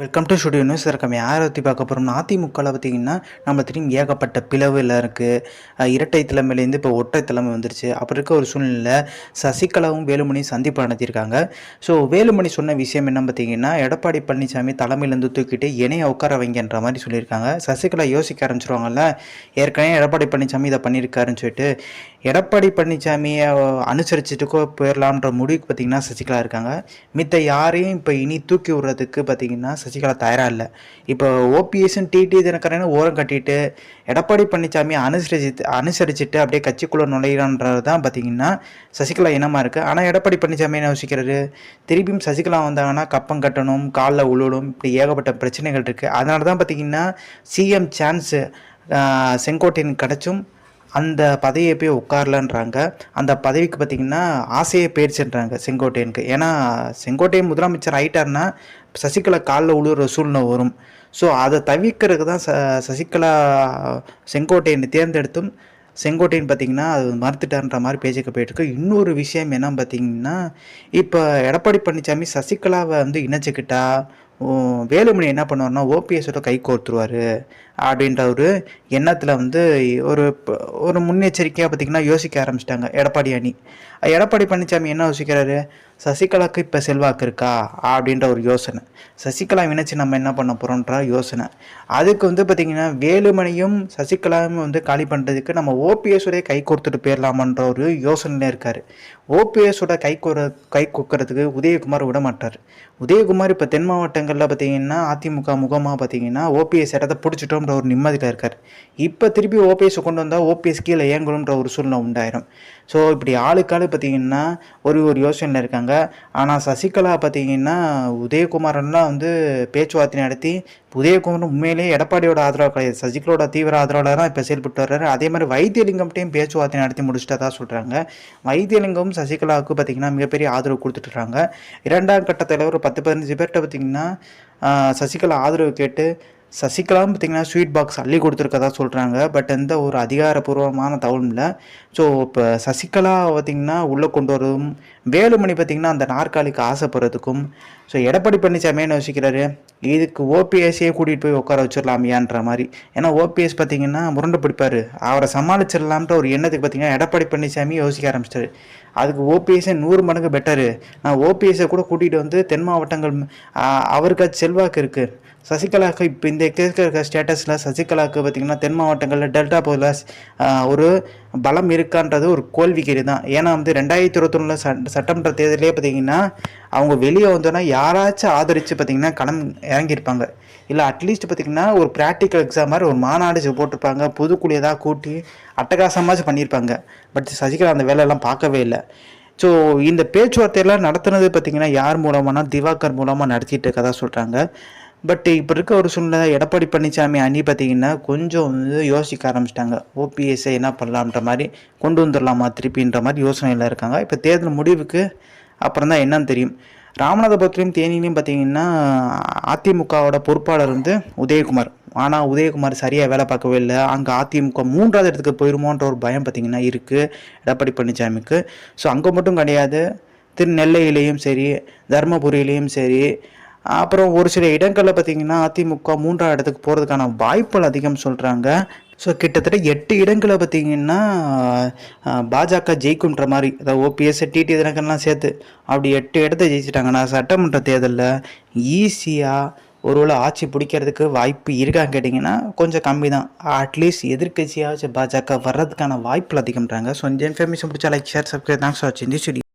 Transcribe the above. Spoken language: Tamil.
வெல்கம் டு ஸ்டுடியோ நியூஸ் இருக்கம் யாரை பற்றி பார்க்க போகிறோம்னா அதிமுகவில் பார்த்தீங்கன்னா நம்ம திரும்பி ஏகப்பட்ட பிளவில் இருக்குது இரட்டை தலைமையிலேருந்து இப்போ ஒற்றை தலைமை வந்துருச்சு. அப்படி இருக்க ஒரு சூழ்நிலை சசிகலாவும் வேலுமணி சந்திப்பு நடத்தியிருக்காங்க. ஸோ வேலுமணி சொன்ன விஷயம் என்ன பார்த்தீங்கன்னா எடப்பாடி பழனிசாமி தலைமையிலேருந்து தூக்கிட்டு இணைய உட்கார வைங்கன்ற மாதிரி சொல்லியிருக்காங்க. சசிகலா யோசிக்க ஆரம்பிச்சிருவாங்கல்ல ஏற்கனவே எடப்பாடி பழனிசாமி இதை பண்ணியிருக்காருன்னு சொல்லிட்டு எடப்பாடி பழனிசாமியை அனுசரிச்சுட்டுக்கோ போயிடலான்ற முடிவுக்கு பார்த்தீங்கன்னா சசிகலா இருக்காங்க. மித்த யாரையும் இப்போ இனி தூக்கி விடுறதுக்கு பார்த்தீங்கன்னா சசிகலா தயாராக இல்லை. இப்போ ஓபிஎஸும் டிடி தினகரன் ஓரம் கட்டிட்டு எடப்பாடி பழனிசாமி அனுசரிச்சு அனுசரிச்சுட்டு அப்படியே கட்சிக்குள்ளே நுழையிறான்றது தான் பார்த்தீங்கன்னா சசிகலா இனமாக இருக்குது ஆனால் எடப்பாடி பழனிசாமி என்ன யோசிக்கிறாரு? திருப்பியும் சசிகலா வந்தாங்கன்னா கப்பம் கட்டணும் காலில் உழுவணும் இப்படி ஏகப்பட்ட பிரச்சனைகள் இருக்குது அதனால தான் பார்த்தீங்கன்னா சிஎம் சான்ஸு செங்கோட்டையன் கிடச்சும் அந்த பதவியை போய் உட்காரலன்றாங்க. அந்த பதவிக்கு பார்த்திங்கன்னா ஆசையை போயிடுச்சுன்றாங்க செங்கோட்டையனுக்கு. ஏன்னா செங்கோட்டையன் முதலமைச்சர் ஆயிட்டார்னா சசிகலா காலில் உழுவுற சூழ்நிலை வரும். ஸோ அதை தவிர்க்கிறதுக்கு தான் ச சசிகலா செங்கோட்டையனை தேர்ந்தெடுத்தும் செங்கோட்டையன் பார்த்திங்கன்னா அது மறுத்துட்டார்ன்ற மாதிரி பேச்சுக்கு போயிட்டுருக்கு. இன்னொரு விஷயம் என்ன பார்த்தீங்கன்னா இப்போ எடப்பாடி பழனிசாமி சசிகலாவை வந்து இணைச்சிக்கிட்டா வேலுமணி என்ன பண்ணுவார்னா ஓபிஎஸோட கை கோர்த்துருவார். அப்படின்ற ஒரு எண்ணத்தில் வந்து ஒரு ஒரு முன்னெச்சரிக்கையாக பார்த்திங்கன்னா யோசிக்க ஆரம்பிச்சிட்டாங்க. எடப்பாடி அணி. எடப்பாடி பழனிசாமி என்ன யோசிக்கிறாரு? சசிகலாவுக்கு இப்போ செல்வாக்கு இருக்கா? அப்படின்ற ஒரு யோசனை. சசிகலா இணைச்சி நம்ம என்ன பண்ண போகிறோன்ற யோசனை. அதுக்கு வந்து பார்த்திங்கன்னா வேலுமணியும் சசிகலாவும் வந்து காலி பண்ணுறதுக்கு நம்ம ஓபிஎஸோடைய கை கொடுத்துட்டு போயிடலாமன்ற ஒரு யோசனையில் இருக்கார். ஓபிஎஸோட கை கோர கை கொக்கிறதுக்கு உதயகுமார் விட மாட்டார். உதயகுமார் இப்போ தென் மாவட்டங்களில் பார்த்தீங்கன்னா அதிமுக முகமாக பார்த்தீங்கன்னா ஓபிஎஸ் இடத்த பிடிச்சிட்டோம்ன்ற ஒரு நிம்மதியில் இருக்கார். இப்போ திருப்பி ஓபிஎஸ்ஸை கொண்டு வந்தால் ஓபிஎஸ் கீழே இயங்கணுன்ற ஒரு சூழ்நிலை உண்டாயிரும். ஸோ இப்படி ஆளுக்காள் பார்த்தீங்கன்னா ஒரு ஒரு யோசனையில் இருக்காங்க. ஆனால் சசிகலா பார்த்தீங்கன்னா உதயகுமாரன்லாம் வந்து பேச்சுவார்த்தை நடத்தி உதயகுமார் உண்மையிலேயே எடப்பாடியோட ஆதரவு கிடையாது. சசிகலோட தீவிர ஆதரவாளர் தான் இப்போ செயல்பட்டு வர்றாரு. அதே மாதிரி வைத்தியலிங்கம்கிட்டையும் பேச்சுவார்த்தை நடத்தி முடிச்சுட்டதா சொல்கிறாங்க வைத்தியலிங்கம் சசிகலாவுக்கு பார்த்திங்கன்னா மிகப்பெரிய ஆதரவு கொடுத்துட்ருக்காங்க இரண்டாம் கட்ட தலைவர் பத்து பதினஞ்சு பேர்கிட்ட பார்த்திங்கன்னா சசிகலா ஆதரவு கேட்டு சசிகலாவும் பார்த்திங்கன்னா ஸ்வீட் பாக்ஸ் அள்ளி கொடுத்துருக்கதா சொல்கிறாங்க பட் எந்த ஒரு அதிகாரப்பூர்வமான தகவலும் இல்லை. ஸோ இப்போ சசிகலா பார்த்திங்கன்னா உள்ளே கொண்டு வரதும் வேலுமணி பார்த்திங்கன்னா அந்த நாற்காலிக்கு ஆசைப்படுறதுக்கும் ஸோ எடப்பாடி பழனிசாமி என்ன யோசிக்கிறாரு? இதுக்கு ஓபிஎஸ்ஸையே கூட்டிகிட்டு போய் உட்கார வச்சிடலாமியான்ற மாதிரி. ஏன்னா ஓபிஎஸ் பார்த்திங்கன்னா முரண்டு பிடிப்பார். அவரை சமாளிச்சிடலாம்ன்ற ஒரு எண்ணத்துக்கு பார்த்திங்கன்னா எடப்பாடி பழனிசாமி யோசிக்க ஆரம்பிச்சிட்டாரு. அதுக்கு ஓபிஎஸ்ஸே நூறு மடங்கு பெட்டரு நான் ஓபிஎஸ்ஸை கூட கூட்டிகிட்டு வந்து தென் மாவட்டங்கள் அவருக்கு செல்வாக்கு இருக்குது சசிகலாவுக்கு இப்போ இந்த இருக்க ஸ்டேட்டஸில் சசிகலாவுக்கு பார்த்திங்கன்னா தென் மாவட்டங்களில் டெல்டா பகுதியில் ஒரு பலம் இருக்கான்றது ஒரு கோல்விக்கறி தான். ஏன்னா வந்து ரெண்டாயிரத்தி இருபத்தொன்னில் சட்ட சட்டமன்ற தேர்தலே பார்த்திங்கன்னா அவங்க வெளியே வந்தோன்னா யாராச்சும் ஆதரித்து பார்த்திங்கன்னா களம் இறங்கியிருப்பாங்க. இல்லை அட்லீஸ்ட் பார்த்திங்கன்னா ஒரு ப்ராக்டிக்கல் எக்ஸாம் மாதிரி ஒரு மாநாடு போட்டிருப்பாங்க. புதுக்குழி ஏதாவது கூட்டி அட்டகாசமாச்சு பண்ணியிருப்பாங்க. பட் சசிகலா அந்த வேலையெல்லாம் பார்க்கவே இல்லை. ஸோ இந்த பேச்சுவார்த்தையெல்லாம் நடத்துனது பார்த்திங்கன்னா யார் மூலமானா திவாகர் மூலமாக நடத்திட்டு இருக்கதா சொல்கிறாங்க பட் இப்போ இருக்க ஒரு சூழ்நிலை எடப்பாடி பழனிசாமி அணி பார்த்தீங்கன்னா கொஞ்சம் வந்து யோசிக்க ஆரம்பிச்சிட்டாங்க. ஓபிஎஸ்ஐ என்ன பண்ணலான்ற மாதிரி கொண்டு வந்துடலாமா திருப்பின்ற மாதிரி யோசனையில் இருக்காங்க. இப்போ தேர்தல் முடிவுக்கு அப்புறம் தான் என்னன்னு தெரியும். ராமநாதபுரத்துலேயும் தேனிலையும் பார்த்தீங்கன்னா அதிமுகவோட பொறுப்பாளர் வந்து உதயகுமார். ஆனால் உதயகுமார் சரியாக வேலை பார்க்கவே இல்லை. அங்கே அதிமுக மூன்றாவது இடத்துக்கு போயிருமோன்ற ஒரு பயம் பார்த்திங்கன்னா இருக்குது எடப்பாடி பழனிசாமிக்கு. ஸோ அங்கே மட்டும் கிடையாது. திருநெல்லையிலையும் சரி தருமபுரியிலையும் சரி. அப்புறம் ஒரு சில இடங்களில் பார்த்திங்கன்னா அதிமுக மூன்றாம் இடத்துக்கு போகிறதுக்கான வாய்ப்புகள் அதிகம் சொல்கிறாங்க ஸோ கிட்டத்தட்ட எட்டு இடங்களை பார்த்திங்கன்னா பாஜக ஜெயிக்குன்ற மாதிரி அதாவது ஓபிஎஸ் டிடி தினக்கெல்லாம் சேர்த்து அப்படி எட்டு இடத்த ஜெயிச்சிட்டாங்கன்னா சட்டமன்ற தேர்தலில் ஈஸியாக ஒருவேளை ஆட்சி பிடிக்கிறதுக்கு வாய்ப்பு இருக்கான்னு கேட்டிங்கன்னா கொஞ்சம் கம்மி தான் அட்லீஸ்ட் எதிர்கட்சியாச்சும் பாஜக வர்றதுக்கான வாய்ப்பில் அதிகம்ன்றாங்க. ஸோ இந்த இன்ஃபர்மேஷன் பிடிச்சா லைக் ஷேர் சப்ஸ்கிரைப் தேங்க்ஸ் வாட்சிங் தி